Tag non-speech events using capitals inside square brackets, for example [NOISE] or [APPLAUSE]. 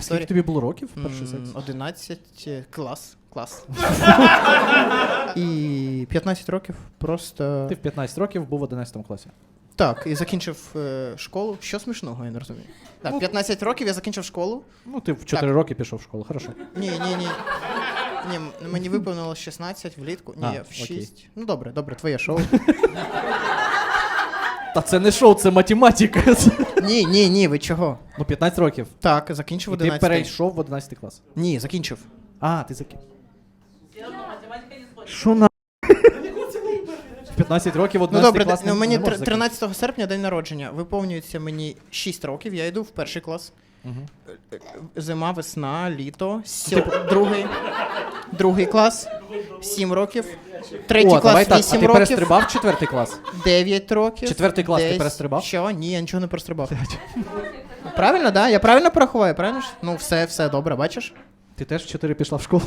Скільки тобі було років перший секс? 11 е, клас. Клас. [LAUGHS] І 15 років просто. Ти в 15 років був в 11 класі. Так, і закінчив е, школу. Що смішного, я не розумію. Так, 15 років я закінчив школу. Ну, ти в 4 роки пішов в школу, хорошо. Ні, ні, ні. Ні, м- мені виповнилось 16 влітку. Ні, А, я в окей. 6. Ну добре, добре, твоє шоу. [LAUGHS] Та це не шоу, це математика. Ні, ні, ні, ви чого? Ну, 15 років. Так, закінчив І ти 11. перейшов в 11 клас. Ні, закінчив. А, ти закинь. Що на. 15 років в Ну добре, клас ну, не- мені не можеш тр- 13 серпня день народження. Виповнюється мені 6 років, я йду в перший клас. Мгм. Зима, весна, літо, сьо... другий, другий клас, 7 років, третій О, клас давай так, 8 а ти років, перестрибав четвертий клас? 9 років. Четвертий клас ти перестрибав? Що? Ні, я нічого не перестрибав. [LAUGHS] Правильно, да? Я правильно порахував? Правильно? ж? Ну, все, все добре, бачиш? Ти теж в 4 пішла в школу?